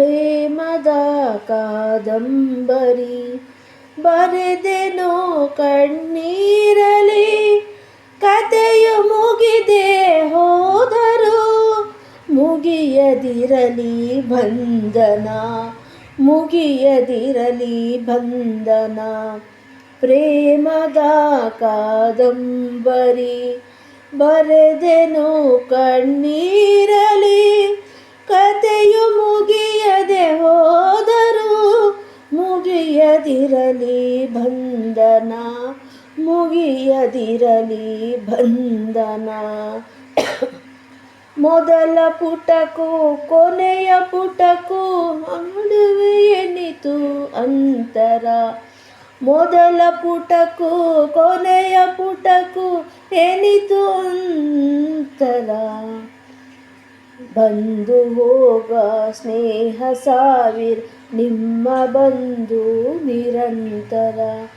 ಪ್ರೇಮದ ಕಾದಂಬರಿ ಬರೆದೆನೋ ಕಣ್ಣೀರಲಿ ಕತೆಯು ಮುಗಿದೆ ಹೋದರು ಮುಗಿಯದಿರಲಿ ಬಂಧನ ಮುಗಿಯದಿರಲಿ ಬಂಧನ. ಪ್ರೇಮದ ಕಾದಂಬರಿ ಬರೆದೆನು ಕಣ್ಣೀರಲಿ ಬಂಧನ, ಮುಗಿಯದಿರಲಿ ಬಂಧನ. ಮೊದಲ ಪುಟಕ್ಕೂ, ಕೊನೆಯ ಪುಟಕ್ಕೂ ನಡುವೆ ಎನ್ನಿತು ಅಂತರ. ಮೊದಲ ಪುಟಕ್ಕೂ, ಕೊನೆಯ ಪುಟಕ್ಕೂ ಎನಿತು ಅಂತರ. ಬಂದು ಹೋಗ ಸ್ನೇಹ ಸಾವಿರ್, ನಿಮ್ಮ ಬಂಧು ನಿರಂತರ.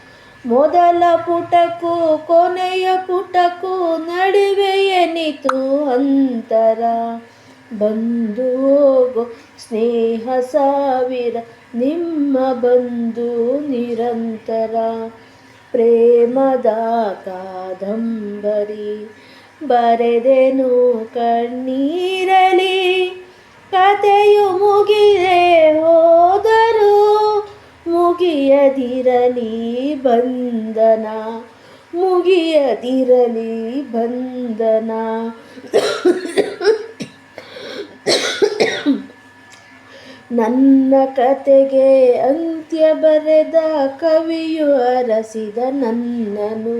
ಮೊದಲ ಪುಟಕ್ಕೂ ಕೊನೆಯ ಪುಟಕ್ಕೂ ನಡುವೆ ಎನಿತು ಅಂತರ. ಬಂದು ಹೋಗು ಸ್ನೇಹ ಸಾವಿರ, ನಿಮ್ಮ ಬಂಧು ನಿರಂತರ. ಪ್ರೇಮದ ಕಾದಂಬರಿ, ಬರೆದೆನು ಕಣ್ಣೀರಲಿ ಕತೆಯು ಮುಗಿದೆ ಹೋದರು ಮುಗಿಯದಿರಲಿ ಬಂಧನ ಮುಗಿಯದಿರಲಿ ಬಂಧನ. ನನ್ನ ಕತೆಗೆ ಅಂತ್ಯ ಬರೆದ ಕವಿಯು ಅರಸಿದ ನನ್ನನು.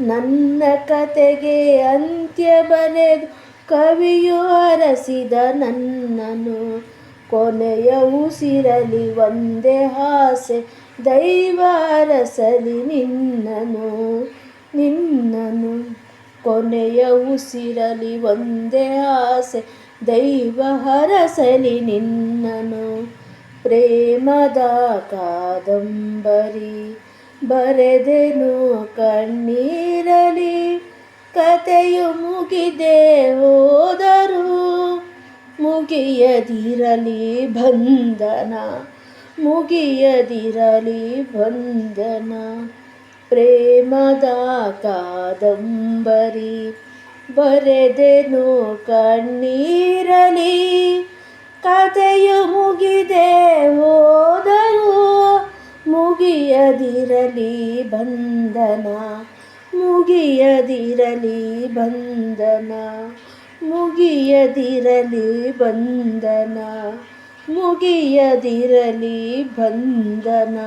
ನನ್ನ ಕತೆಗೆ ಅಂತ್ಯ ಬರೆದ ಕವಿಯು ಅರಸಿದ ನನ್ನನು ಕೊನೆಯ ಉಸಿರಲಿ ಒಂದೇ ಆಸೆ, ದೈವ ಅರಸಲಿ ನಿನ್ನನು ನಿನ್ನನು. ಕೊನೆಯ ಉಸಿರಲಿ ಒಂದೇ ಆಸೆ, ದೈವ ಹರಸಲಿ ನಿನ್ನನು. ಪ್ರೇಮದ ಕಾದಂಬರಿ ಬರೆದೆನು ಕಣ್ಣೀರಲಿ ಕತೆಯು ಮುಗಿದೆ. ಮುಗಿಯದಿರಲಿ ಬಂಧನ ಮುಗಿಯದಿರಲಿ ಬಂಧನ. ಪ್ರೇಮದ ಕಾದಂಬರಿ ಬರೆದೆನು ಕಣ್ಣೀರಲಿ ಕತೆಯು ಮುಗಿದೆ ಹೋದರು ಮುಗಿಯದಿರಲಿ ಬಂಧನ ಮುಗಿಯದಿರಲಿ ಬಂಧನ. ಮುಗಿಯದಿರಲಿ ಬಂಧನ ಮುಗಿಯದಿರಲಿ ಬಂಧನ.